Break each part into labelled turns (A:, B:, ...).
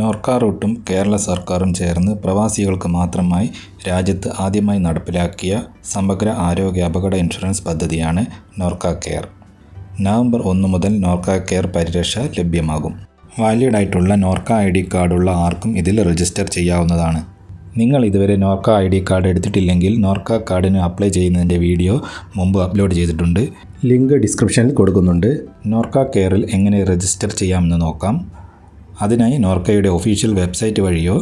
A: നോർക്ക റൂട്ടും കേരള സർക്കാരും ചേർന്ന് പ്രവാസികൾക്ക് മാത്രമായി രാജ്യത്ത് ആദ്യമായി നടപ്പിലാക്കിയ സമഗ്ര ആരോഗ്യ അപകട ഇൻഷുറൻസ് പദ്ധതിയാണ് നോർക്ക കെയർ. നവംബർ ഒന്ന് മുതൽ നോർക്ക കെയർ പരിരക്ഷ ലഭ്യമാകും. വാലിഡ് ആയിട്ടുള്ള നോർക്ക ഐ ഡി കാർഡുള്ള ആർക്കും ഇതിൽ രജിസ്റ്റർ ചെയ്യാവുന്നതാണ്. നിങ്ങൾ ഇതുവരെ നോർക്ക ഐ ഡി കാർഡ് എടുത്തിട്ടില്ലെങ്കിൽ നോർക്ക കാർഡിന് അപ്ലൈ ചെയ്യുന്നതിന്റെ വീഡിയോ മുമ്പ് അപ്ലോഡ് ചെയ്തിട്ടുണ്ട്. ലിങ്ക് ഡിസ്ക്രിപ്ഷനിൽ കൊടുക്കുന്നുണ്ട്. നോർക്ക കെയറിൽ എങ്ങനെ രജിസ്റ്റർ ചെയ്യാമെന്ന് നോക്കാം. അതിനായി നോർക്കയുടെ ഒഫീഷ്യൽ വെബ്സൈറ്റ് വഴിയോ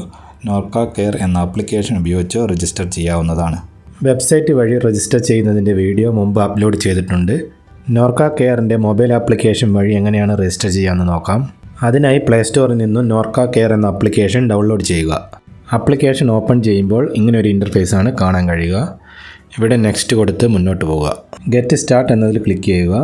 A: നോർക്ക കെയർ എന്ന ആപ്ലിക്കേഷൻ ഉപയോഗിച്ചോ രജിസ്റ്റർ ചെയ്യാവുന്നതാണ്. വെബ്സൈറ്റ് വഴി രജിസ്റ്റർ ചെയ്യുന്നതിന്റെ വീഡിയോ മുമ്പ് അപ്ലോഡ് ചെയ്തിട്ടുണ്ട്. നോർക്ക കെയറിന്റെ മൊബൈൽ ആപ്ലിക്കേഷൻ വഴി എങ്ങനെയാണ് രജിസ്റ്റർ ചെയ്യാമെന്ന് നോക്കാം. അതിനായി പ്ലേ സ്റ്റോറിൽ നിന്നും നോർക്ക കെയർ എന്ന ആപ്ലിക്കേഷൻ ഡൗൺലോഡ് ചെയ്യുക. ആപ്ലിക്കേഷൻ ഓപ്പൺ ചെയ്യുമ്പോൾ ഇങ്ങനൊരു ആണ് കാണാൻ കഴിയുക. ഇവിടെ നെക്സ്റ്റ് കൊടുത്ത് മുന്നോട്ട് പോവുക. ഗെറ്റ് സ്റ്റാർട്ട് എന്നതിൽ ക്ലിക്ക് ചെയ്യുക.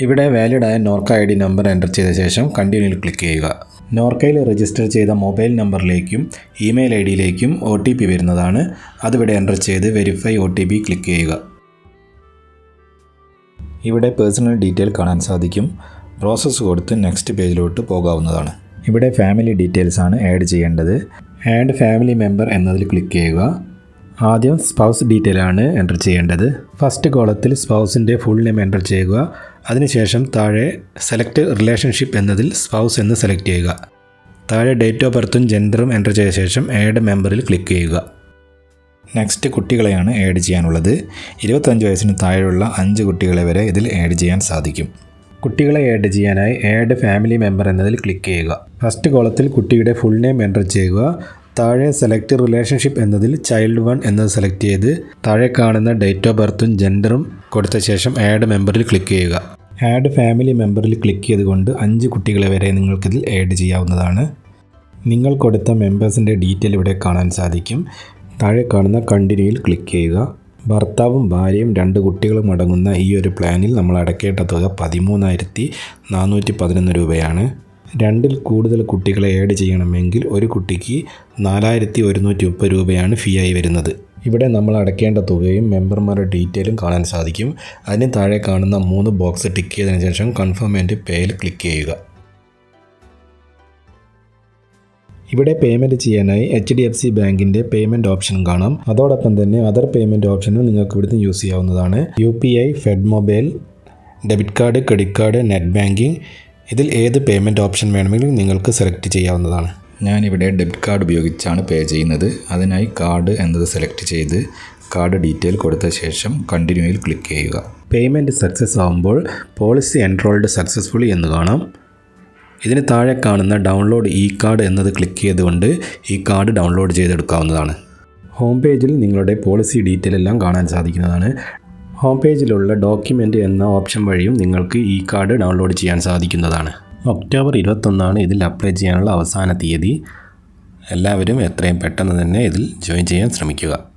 A: ഇവിടെ വാലിഡായ Norka I D number enter ചെയ്ത ശേഷം കണ്ടിന്യൂയിൽ ക്ലിക്ക് ചെയ്യുക. നോർക്കയിൽ രജിസ്റ്റർ ചെയ്ത മൊബൈൽ നമ്പറിലേക്കും ഇമെയിൽ ഐ ഡിയിലേക്കും ഒ ടി പി വരുന്നതാണ്. അതിവിടെ എന്റർ ചെയ്ത് verify O T P click ചെയ്യുക. ഇവിടെ പേഴ്സണൽ ഡീറ്റെയിൽ കാണാൻ സാധിക്കും. പ്രോസസ്സ് കൊടുത്ത് നെക്സ്റ്റ് പേജിലോട്ട് പോകാവുന്നതാണ്. ഇവിടെ ഫാമിലി ഡീറ്റെയിൽസ് ആണ് ആഡ് ചെയ്യേണ്ടത്. ആഡ് ഫാമിലി മെമ്പർ എന്നതിൽ ക്ലിക്ക് ചെയ്യുക. ആദ്യം സ്പൗസ് ഡീറ്റെയിൽ ആണ് എന്റർ ചെയ്യേണ്ടത്. ഫസ്റ്റ് കോളത്തിൽ സ്പൗസിന്റെ ഫുൾ നെയിം എന്റർ ചെയ്യുക. അതിനുശേഷം താഴെ സെലക്ട് റിലേഷൻഷിപ്പ് എന്നതിൽ സ്പൗസ് എന്ന് സെലക്ട് ചെയ്യുക. താഴെ ഡേറ്റ് ഓഫ് ബർത്തും ജെൻഡറും എന്റർ ചെയ്ത ശേഷം ഏഡ് മെമ്പറിൽ ക്ലിക്ക് ചെയ്യുക. നെക്സ്റ്റ് കുട്ടികളെയാണ് ഏഡ് ചെയ്യാനുള്ളത്. ഇരുപത്തഞ്ച് വയസ്സിന് താഴെയുള്ള അഞ്ച് കുട്ടികളെ വരെ ഇതിൽ ഏഡ് ചെയ്യാൻ സാധിക്കും. കുട്ടികളെ ഏഡ് ചെയ്യാനായി ഏഡ് ഫാമിലി മെമ്പർ എന്നതിൽ ക്ലിക്ക് ചെയ്യുക. ഫസ്റ്റ് കോളത്തിൽ കുട്ടിയുടെ ഫുൾ നെയിം എന്റർ ചെയ്യുക. താഴെ സെലക്ട് റിലേഷൻഷിപ്പ് എന്നതിൽ ചൈൽഡ് വൺ എന്നത് സെലക്ട് ചെയ്ത് താഴെ കാണുന്ന ഡേറ്റ് ഓഫ് ബർത്തും ജെൻഡറും കൊടുത്ത ശേഷം ആഡ് മെമ്പറിൽ ക്ലിക്ക് ചെയ്യുക. ആഡ് ഫാമിലി മെമ്പറിൽ ക്ലിക്ക് ചെയ്തുകൊണ്ട് അഞ്ച് കുട്ടികളെ വരെ നിങ്ങൾക്കിതിൽ ആഡ് ചെയ്യാവുന്നതാണ്. നിങ്ങൾ കൊടുത്ത മെമ്പേഴ്സിന്റെ ഡീറ്റെയിൽ ഇവിടെ കാണാൻ സാധിക്കും. താഴെ കാണുന്ന കണ്ടിന്യൂയിൽ ക്ലിക്ക് ചെയ്യുക. ഭർത്താവും ഭാര്യയും രണ്ട് കുട്ടികളും അടങ്ങുന്ന ഈ ഒരു പ്ലാനിൽ നമ്മൾ അടക്കേണ്ട തുക പതിമൂന്നായിരത്തി നാനൂറ്റി പതിനൊന്ന് രൂപയാണ്. രണ്ടിൽ കൂടുതൽ കുട്ടികളെ ആഡ് ചെയ്യണമെങ്കിൽ ഒരു കുട്ടിക്ക് നാലായിരത്തി ഒരുന്നൂറ്റി മുപ്പത് രൂപയാണ് ഫീ ആയി വരുന്നത്. ഇവിടെ നമ്മൾ അടയ്ക്കേണ്ട തുകയും മെമ്പർമാരുടെ ഡീറ്റെയിലും കാണാൻ സാധിക്കും. അതിന് താഴെ കാണുന്ന മൂന്ന് ബോക്സ് ടിക്ക് ചെയ്തതിനു ശേഷം കൺഫേം ആൻഡ് പേയിൽ ക്ലിക്ക് ചെയ്യുക. ഇവിടെ പേയ്മെന്റ് ചെയ്യാനായി എച്ച് ഡി എഫ് സി ബാങ്കിന്റെ പേയ്മെന്റ് ഓപ്ഷൻ കാണാം. അതോടൊപ്പം തന്നെ അതർ പേയ്മെന്റ് ഓപ്ഷനും നിങ്ങൾക്ക് ഇവിടുന്ന് യൂസ് ചെയ്യാവുന്നതാണ്. U P I Fed mobile debit card credit card net banking ഇതിൽ ഏത് പേയ്മെന്റ് ഓപ്ഷൻ വേണമെങ്കിലും നിങ്ങൾക്ക് സെലക്ട് ചെയ്യാവുന്നതാണ്. ഞാനിവിടെ ഡെബിറ്റ് കാർഡ് ഉപയോഗിച്ചാണ് പേ ചെയ്യുന്നത്. അതിനായി കാർഡ് എന്നത് സെലക്ട് ചെയ്ത് കാർഡ് ഡീറ്റെയിൽ കൊടുത്ത ശേഷം കണ്ടിന്യൂയിൽ ക്ലിക്ക് ചെയ്യുക. പേയ്മെന്റ് സക്സസ് ആകുമ്പോൾ പോളിസി എൻറോൾഡ് സക്സസ്ഫുള്ളി എന്ന് കാണാം. ഇതിന് താഴെ കാണുന്ന ഡൗൺലോഡ് ഇ കാർഡ് എന്നത് ക്ലിക്ക് ചെയ്തുകൊണ്ട് ഈ കാർഡ് ഡൗൺലോഡ് ചെയ്തെടുക്കാവുന്നതാണ്. ഹോം പേജിൽ നിങ്ങളുടെ പോളിസി ഡീറ്റെയിൽ എല്ലാം കാണാൻ സാധിക്കുന്നതാണ്. ഹോം പേജിലുള്ള ഡോക്യുമെന്റ് എന്ന ഓപ്ഷൻ വഴിയും നിങ്ങൾക്ക് ഈ കാർഡ് ഡൗൺലോഡ് ചെയ്യാൻ സാധിക്കുന്നതാണ്. ഒക്ടോബർ ഇരുപത്തൊന്നാണ് ഇതിൽ അപ്ലൈ ചെയ്യാനുള്ള അവസാന തീയതി. എല്ലാവരും എത്രയും പെട്ടെന്ന് തന്നെ ഇതിൽ ജോയിൻ ചെയ്യാൻ ശ്രമിക്കുക.